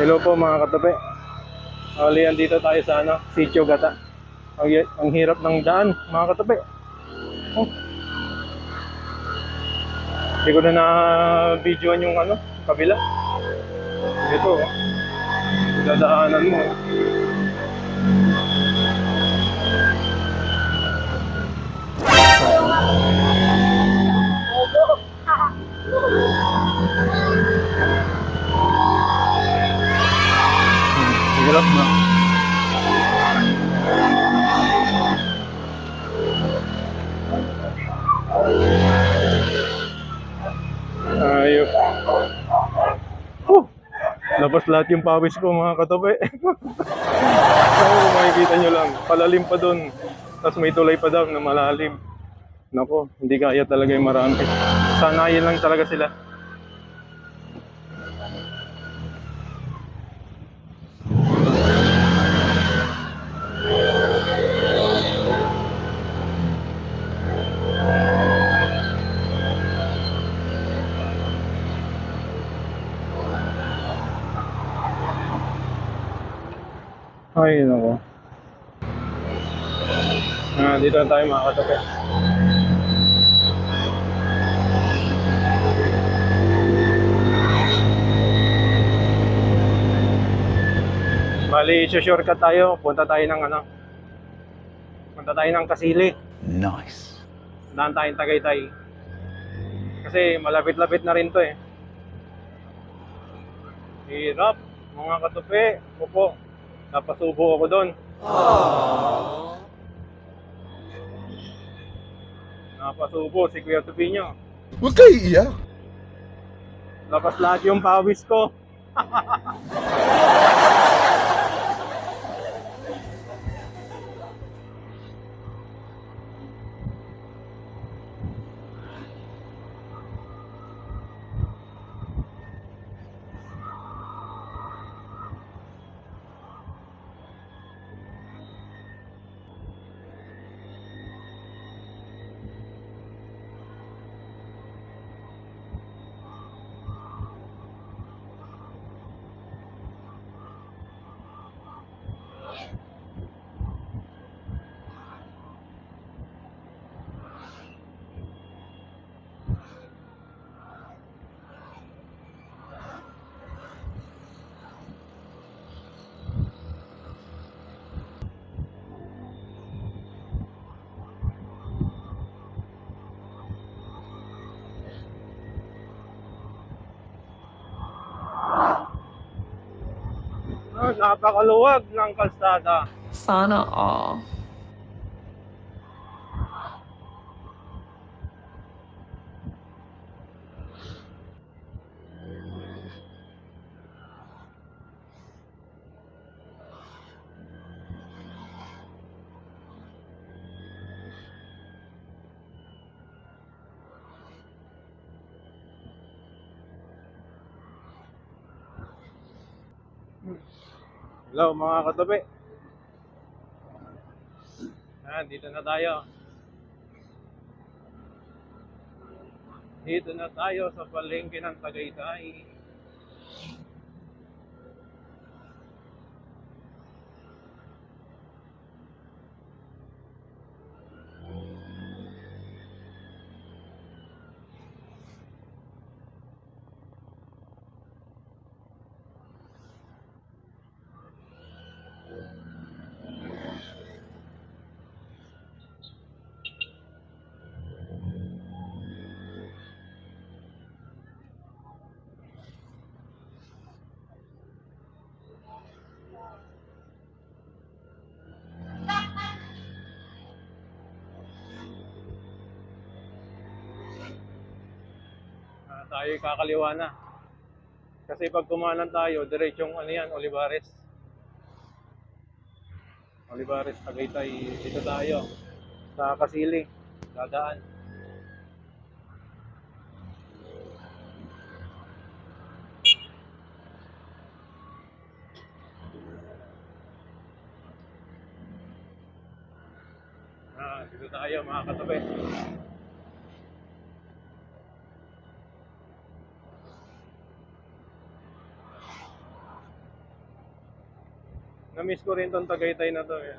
Hello po mga katabi. Alian dito tayo sa ano, Sitio Gata. Ang, ang hirap ng daan mga katabi. Oh. Ko na na-videoan yung ano, kabila. Ito, oh. dadaanan mo. Lahat yung pawis ko mga katabi. Oo, makikita nyo lang. Palalim pa dun. Tapos may tulay pa daw na malalim. Nako, hindi kaya talaga yung marami. Sanayin lang talaga sila. Ay, nako. Ah, dito na tayo mga katabi. Bali, shortcut tayo. Punta tayo ng ano. Punta tayo ng Kasili. Nice. Daan tayong Tagaytay. Kasi malapit-lapit na rin to eh. Hirap. Mga katupi. Opo. Napasubo ako doon. Napasubo si Kuya Tupinyo. Huwag kayo iiyak. Labas lahat yung pawis ko. napakaluwag ng kalsada. Sana all. Hello mga katabi. Ah, dito na tayo. Dito na tayo sa palengke ng Tagaytay. Ah, tayo kakaliwa na. Kasi pag kumanan tayo, diretsong ano yan, Olivares. Olivares, Tagaytay, dito tayo. Sa Kasili, dadaan. Ah, dito tayo mga katabi. Na-miss ko rin tong Tagaytay na to eh.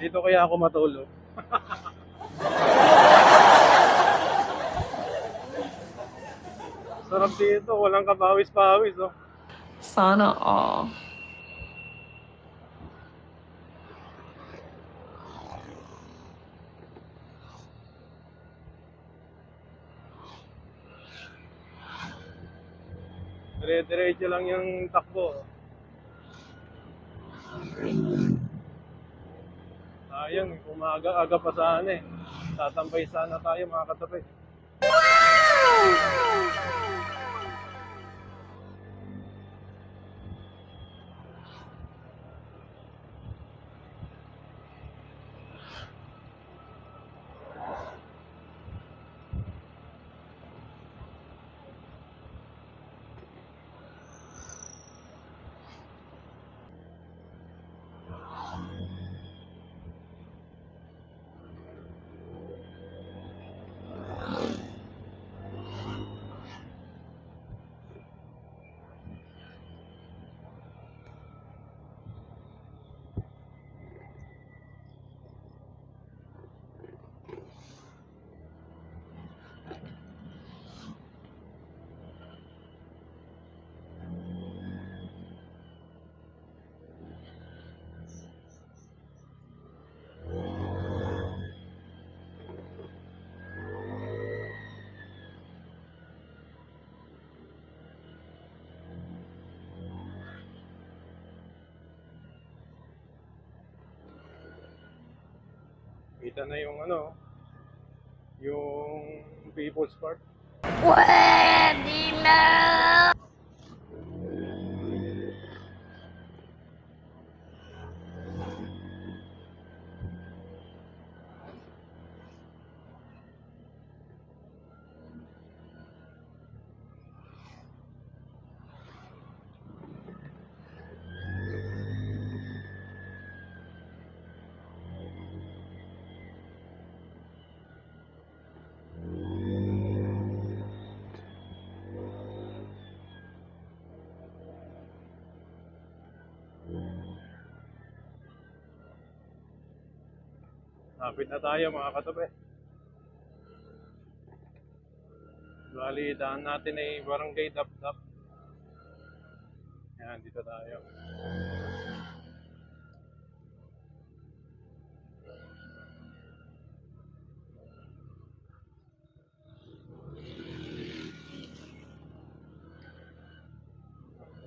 Dito kaya ako matulog. Sarap dito, walang kapawis-pawis oh. Sana all. Dire-diretso lang yung takbo. Sayang, umaga-aga pa sana eh. Tatambay sana tayo mga katabi. Kita na yung ano, yung People's Park. Lapit na tayo mga katabi. Bali, daan natin ay Barangay Dap-Dap. Yan, dito tayo.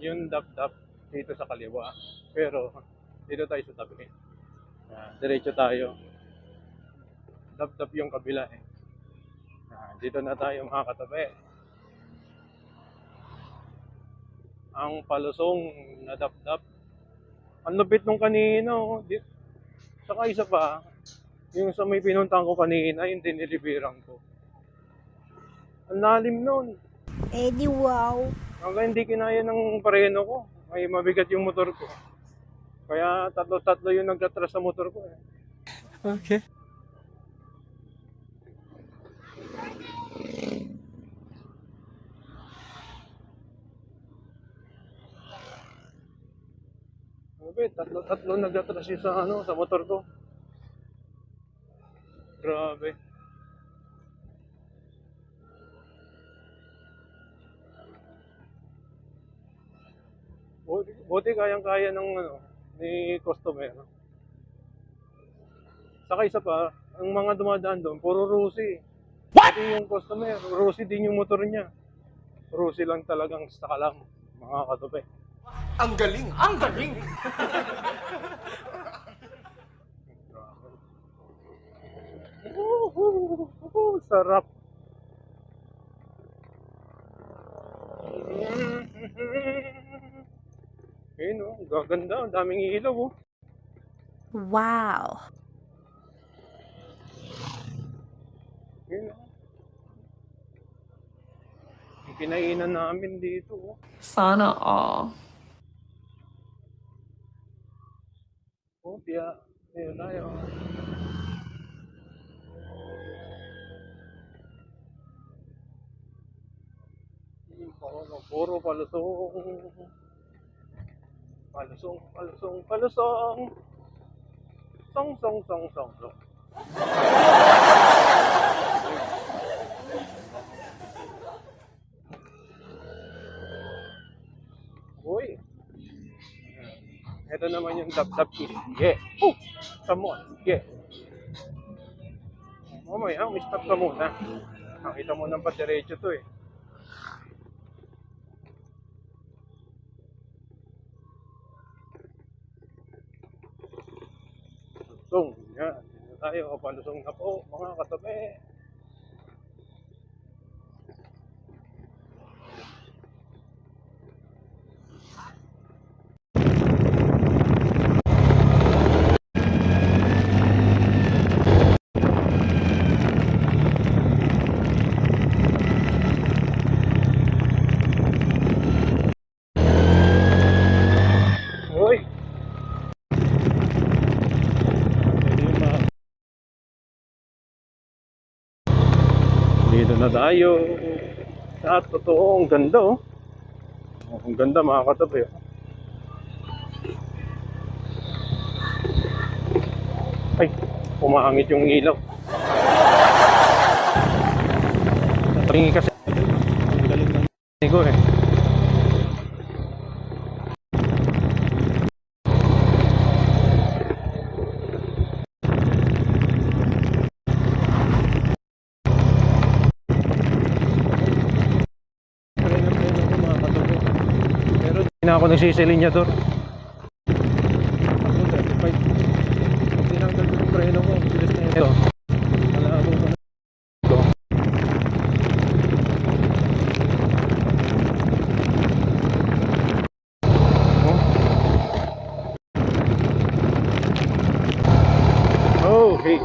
Yung Dap-Dap dito sa kaliwa. Pero dito tayo sa tabi. Yan, diretso tayo. Dap-dap yung kabila eh. Ah, dito na tayo mga katabi. Ang palusong na dap-dap. Ang lupit nung kanina. Oh. Saka isa pa, yung sa may pinuntahan ko kanina, yung diniliberang ko. Ang lalim nun. Eh di wow. Hanggang hindi kinaya ng pareno ko. May mabigat yung motor ko. Kaya tatlo-tatlo yung nagkatras sa motor ko eh. Okay. Grabe, tatlo, tatlo nag-atras sa, ano, sa motor ko. Grabe. Buti, buti kayang-kaya ng ano, ni customer. Saka isa pa, ang mga dumadaan doon, puro Rusi. Pati yung customer, Rusi din yung motor niya. Rusi lang talagang sakalam, mga katupe. Ang galing! Ang galing! Woohoo! Sarap. Ayun oh, gaganda. Ang daming ilaw oh. Wow. Ayun oh. Yung kinainan namin dito oh. Sana all. Tiya. Ayun tayo. Puro, puro palusong. Palusong, palusong, palusong. Song, song, song, song, song. Ito naman yung dap-dap kiss. Yeah. Oh! Come on. Yeah. Mamaya, may stop ka muna. Nakita mo nang pa-diretso to eh. Lusong. Yan. Tayo. Palusong na po, mga katabi. Dito na tayo. Sa totoo, ang ganda oh. Ang ganda mga katabi. oh. Ay, umahangit yung ilaw. Tingin kasi. Ang galing ng ko eh. Preno, preno ko mga katabi. Pero nagsisilinyador. Ako 35. Pag tinanggal ko yung preno ko, bilis na ito. Malabo ko na. Ito. Oh, hey.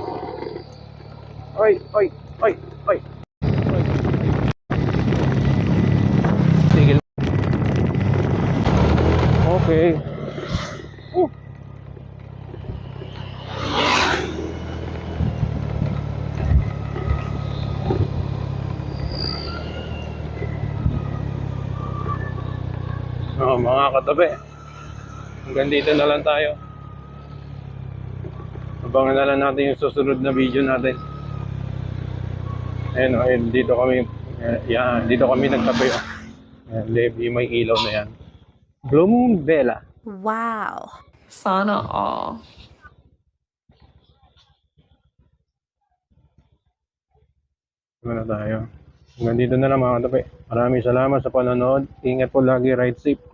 Ay, ay, ay, ay. Ay, Tigil. Okay. Oh. Oh, mga katabi. Hanggang dito na lang tayo. Abangan na lang natin yung susunod na video natin. Ayun, oh, ayun dito kami, eh, yan, dito kami nagtabi. Oh. Yan, Levi, may ilaw na yan. Blue Moon Vela. Wow. Sana all. Ano na tayo? Hanggang dito na lang mga katabi. Maraming salamat sa panonood. Ingat po lagi, ride safe.